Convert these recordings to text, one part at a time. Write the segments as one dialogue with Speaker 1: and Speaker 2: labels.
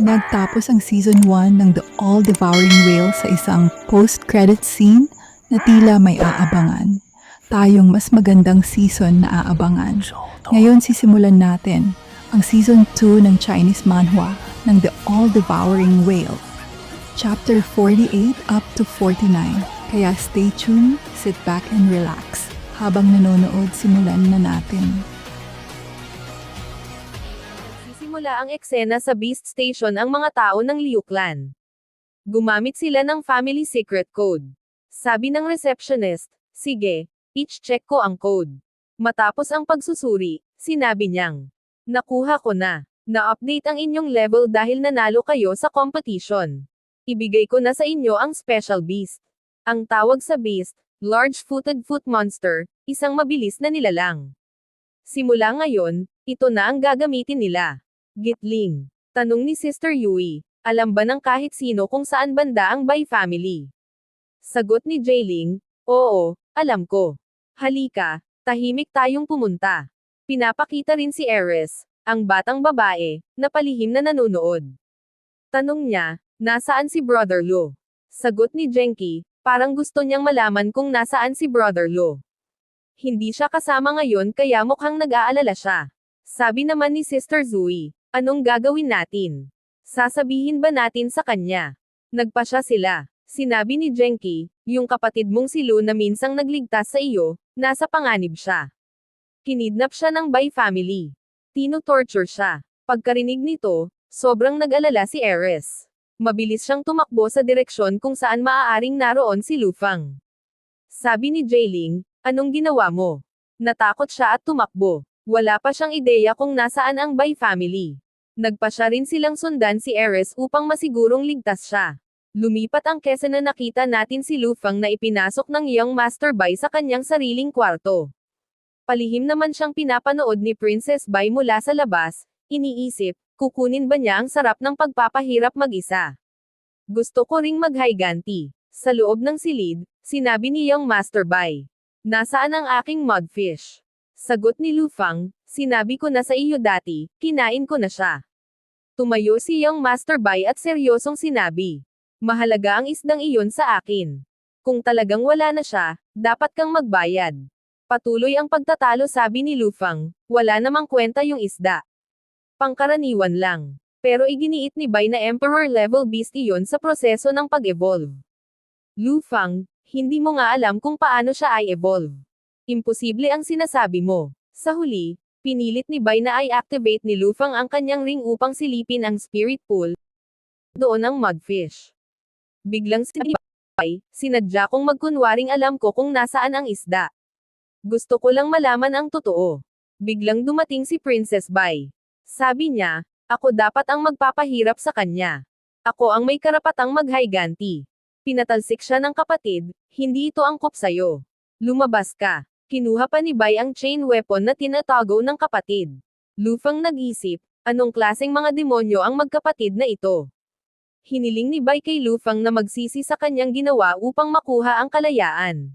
Speaker 1: Nagtapos ang season 1 ng The All-Devouring Whale sa isang post-credit scene na tila may aabangan. Tayong mas magandang season na aabangan. Ngayon sisimulan natin ang season 2 ng Chinese manhwa ng The All-Devouring Whale. Chapter 48 up to 49. Kaya stay tuned, sit back and relax. Habang nanonood, simulan na natin.
Speaker 2: Nagsisimula ang eksena sa Beast Station ang mga tao ng Liu Clan. Gumamit sila ng family secret code. Sabi ng receptionist, sige, each check ko ang code. Matapos ang pagsusuri, sinabi niyang, nakuha ko na. Na-update ang inyong level dahil nanalo kayo sa competition. Ibigay ko na sa inyo ang special beast. Ang tawag sa beast, large-footed foot monster, isang mabilis na nilalang. Simula ngayon, ito na ang gagamitin nila. Gitling. Tanong ni Sister Yui, alam ba ng kahit sino kung saan banda ang Bai family? Sagot ni Jailing, oo, alam ko. Halika, tahimik tayong pumunta. Pinapakita rin si Eris, ang batang babae, na palihim na nanonood. Tanong niya, nasaan si Brother Lo? Sagot ni Jenki, parang gusto niyang malaman kung nasaan si Brother Lo. Hindi siya kasama ngayon kaya mukhang nag-aalala siya. Sabi naman ni Sister Zui, anong gagawin natin? Sasabihin ba natin sa kanya? Nagpa siya sila. Sinabi ni Jenki, yung kapatid mong si Lu na minsang nagligtas sa iyo, nasa panganib siya. Kinidnap siya ng Bai family. Tino-torture siya. Pagkarinig nito, sobrang nag-alala si Eris. Mabilis siyang tumakbo sa direksyon kung saan maaaring naroon si Lufang. Sabi ni Jailing, anong ginawa mo? Natakot siya at tumakbo. Wala pa siyang ideya kung nasaan ang Bai family. Nagpa siya rin silang sundan si Eris upang masigurong ligtas siya. Lumipat ang kesa na nakita natin si Lufang na ipinasok ng Young Master Bai sa kanyang sariling kwarto. Palihim naman siyang pinapanood ni Princess Bai mula sa labas, iniisip, kukunin ba niya ang sarap ng pagpapahirap mag-isa? Gusto ko ring maghayganti. Sa loob ng silid, sinabi ni Young Master Bai. Nasaan ang aking mudfish? Sagot ni Lufang, sinabi ko na sa iyo dati, kinain ko na siya. Tumayo si Young Master Bai at seryosong sinabi. Mahalaga ang isdang iyon sa akin. Kung talagang wala na siya, dapat kang magbayad. Patuloy ang pagtatalo sabi ni Lufang, wala namang kwenta yung isda. Pangkaraniwan lang. Pero iginiit ni Bai na Emperor level beast iyon sa proseso ng pag-evolve. Lufang, hindi mo nga alam kung paano siya ay evolve. Imposible ang sinasabi mo. Sa huli, pinilit ni Bai na i-activate ni Lufang ang kanyang ring upang silipin ang spirit pool. Doon ang mudfish. Biglang si Bai, sinadya kong magkunwaring alam ko kung nasaan ang isda. Gusto ko lang malaman ang totoo. Biglang dumating si Princess Bai. Sabi niya, ako dapat ang magpapahirap sa kanya. Ako ang may karapatang maghayganti. Pinatalsik siya ng kapatid, hindi ito angkop sayo. Lumabas ka. Kinuha pa ni Bai ang chain weapon na tinatago ng kapatid. Lufang nag-isip, anong klaseng mga demonyo ang magkapatid na ito? Hiniling ni Bai kay Lufang na magsisi sa kanyang ginawa upang makuha ang kalayaan.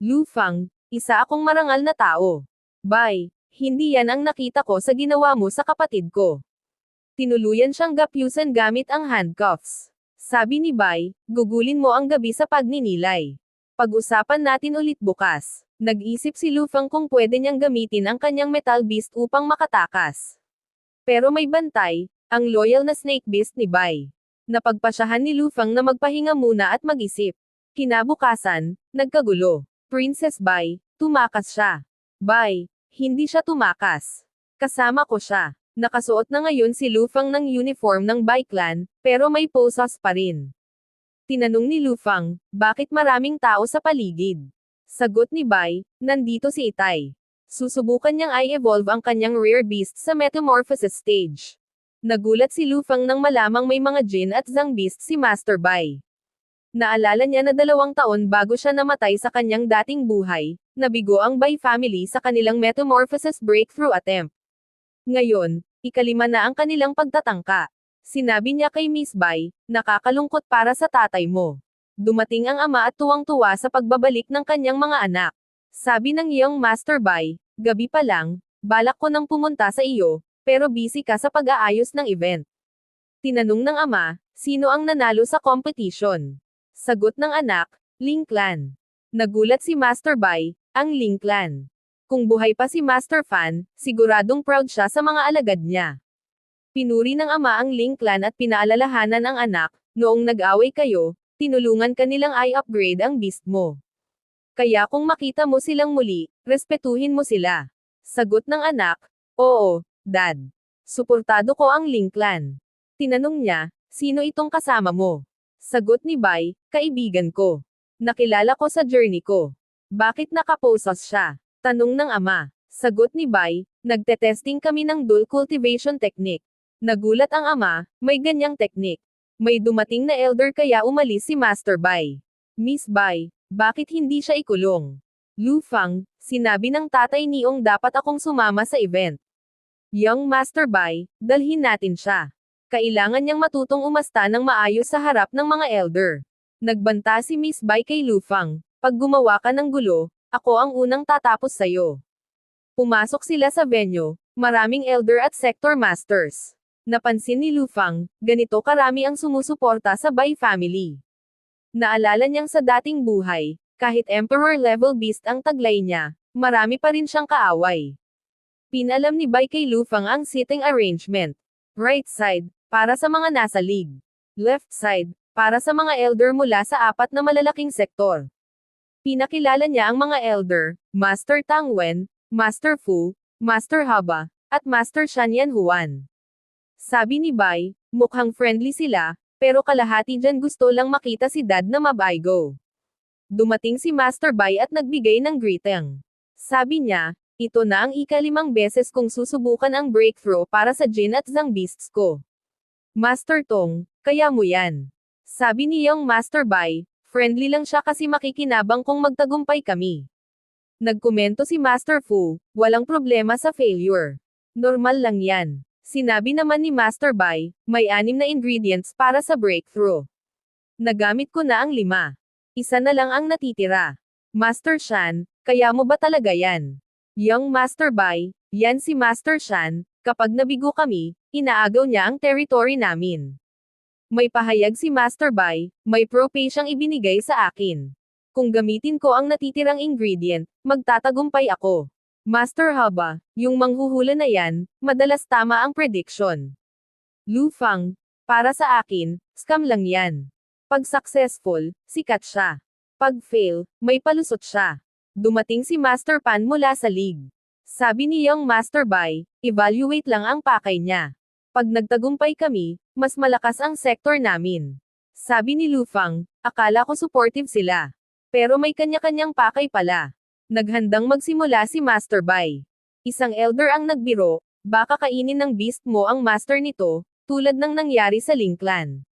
Speaker 2: Lufang, isa akong marangal na tao. Bai, hindi yan ang nakita ko sa ginawa mo sa kapatid ko. Tinuluyan siyang gapyusan gamit ang handcuffs. Sabi ni Bai, gugulin mo ang gabi sa pagninilay. Pag-usapan natin ulit bukas. Nag-isip si Lufang kung pwede niyang gamitin ang kanyang metal beast upang makatakas. Pero may bantay, ang loyal na snake beast ni Bai. Napagpasyahan ni Lufang na magpahinga muna at mag-isip. Kinabukasan, nagkagulo. Princess Bai, tumakas siya. Bai, hindi siya tumakas. Kasama ko siya. Nakasuot na ngayon si Lufang ng uniform ng Bai clan, pero may posas pa rin. Tinanong ni Lufang, bakit maraming tao sa paligid? Sagot ni Bai, nandito si Itay. Susubukan niyang i-evolve ang kanyang rare beast sa metamorphosis stage. Nagulat si Lufang nang malamang may mga Jin at Zhang beast si Master Bai. Naalala niya na dalawang taon bago siya namatay sa kanyang dating buhay, nabigo ang Bai family sa kanilang metamorphosis breakthrough attempt. Ngayon, ikalima na ang kanilang pagtatangka. Sinabi niya kay Miss Bai, nakakalungkot para sa tatay mo. Dumating ang ama at tuwang-tuwa sa pagbabalik ng kanyang mga anak. Sabi ng iyong Master Bai, gabi pa lang, balak ko nang pumunta sa iyo, pero busy ka sa pag-aayos ng event. Tinanong ng ama, sino ang nanalo sa competition? Sagot ng anak, Ling Clan. Nagulat si Master Bai, ang Ling Clan. Kung buhay pa si Master Fan, siguradong proud siya sa mga alagad niya. Pinuri ng ama ang Ling Clan at pinaalalahanan ang anak, noong nag-away kayo, tinulungan ka nilang i-upgrade ang beast mo. Kaya kung makita mo silang muli, respetuhin mo sila. Sagot ng anak, Oo, Dad. Suportado ko ang Ling Clan. Tinanong niya, sino itong kasama mo? Sagot ni Bai, kaibigan ko. Nakilala ko sa journey ko. Bakit nakaposas siya? Tanong ng ama. Sagot ni Bai, nagtetesting kami ng dual cultivation technique. Nagulat ang ama, may ganyang teknik. May dumating na elder kaya umalis si Master Bai. Miss Bai, bakit hindi siya ikulong? Lu Fang, sinabi ng tatay niong dapat akong sumama sa event. Young Master Bai, dalhin natin siya. Kailangan niyang matutong umasta ng maayos sa harap ng mga elder. Nagbanta si Miss Bai kay Lu Fang, pag gumawa ka ng gulo, ako ang unang tatapos sayo. Pumasok sila sa venue, maraming elder at sector masters. Napansin ni Lu Fang, ganito karami ang sumusuporta sa Bai family. Naalala niyang sa dating buhay, kahit emperor level beast ang taglay niya, marami pa rin siyang kaaway. Pinalam ni Bai kay Lu Fang ang seating arrangement. Right side, para sa mga nasa league. Left side, para sa mga elder mula sa apat na malalaking sektor. Pinakilala niya ang mga elder, Master Tang Wen, Master Fu, Master Haba, at Master Shan Yan Huan. Sabi ni Bai, mukhang friendly sila, pero kalahati dyan gusto lang makita si dad na mabaigo. Dumating si Master Bai at nagbigay ng greeting. Sabi niya, ito na ang ikalimang beses kong susubukan ang breakthrough para sa Jin at Zhang Beasts ko. Master Tong, kaya mo yan. Sabi ni Young Master Bai, friendly lang siya kasi makikinabang kung magtagumpay kami. Nagkomento si Master Fu, walang problema sa failure. Normal lang yan. Sinabi naman ni Master Bai, may anim na ingredients para sa breakthrough. Nagamit ko na ang lima. Isa na lang ang natitira. Master Shan, kaya mo ba talaga yan? Young Master Bai, yan si Master Shan, kapag nabigo kami, inaagaw niya ang territory namin. May pahayag si Master Bai, may pro pay siyang ibinigay sa akin. Kung gamitin ko ang natitirang ingredient, magtatagumpay ako. Master Haba, yung manghuhula na yan, madalas tama ang prediction. Lu Fang, para sa akin, scam lang yan. Pag successful, sikat siya. Pag fail, may palusot siya. Dumating si Master Pan mula sa league. Sabi ni Young Master Bai, evaluate lang ang pakay niya. Pag nagtagumpay kami, mas malakas ang sektor namin. Sabi ni Lu Fang, akala ko supportive sila. Pero may kanya-kanyang pakay pala. Naghandang magsimula si Master Bai. Isang elder ang nagbiro, baka kainin ng beast mo ang master nito, tulad ng nangyari sa Ling Clan.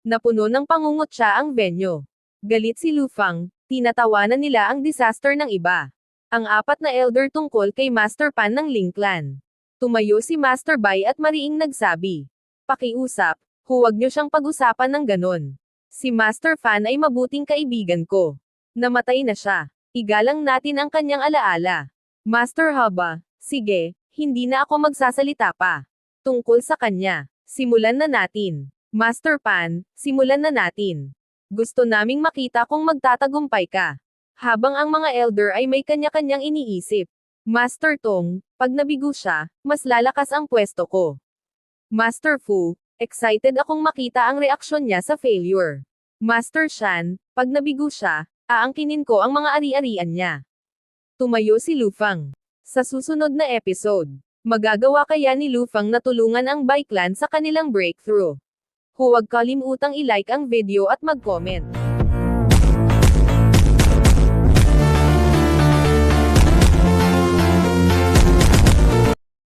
Speaker 2: Napuno ng pangungutya ang venue. Galit si Lu Fang, tinatawanan nila ang disaster ng iba. Ang apat na elder tungkol kay Master Pan ng Ling Clan. Tumayo si Master Bai at mariing nagsabi. Pakiusap, huwag niyo siyang pag-usapan ng ganon. Si Master Fan ay mabuting kaibigan ko. Namatay na siya. Igalang natin ang kanyang alaala. Master Haba, sige, hindi na ako magsasalita pa. Tungkol sa kanya, simulan na natin. Master Pan, simulan na natin. Gusto naming makita kung magtatagumpay ka. Habang ang mga elder ay may kanya-kanyang iniisip. Master Tong, pag nabigo siya, mas lalakas ang pwesto ko. Master Fu, excited akong makita ang reaksyon niya sa failure. Master Shan, pag nabigo siya, aangkinin ko ang mga ari-arian niya. Tumayo si Lufang. Sa susunod na episode, magagawa kaya ni Lufang na tulungan ang Bai Clan sa kanilang breakthrough. Huwag kalimutang i-like ang video at mag-comment.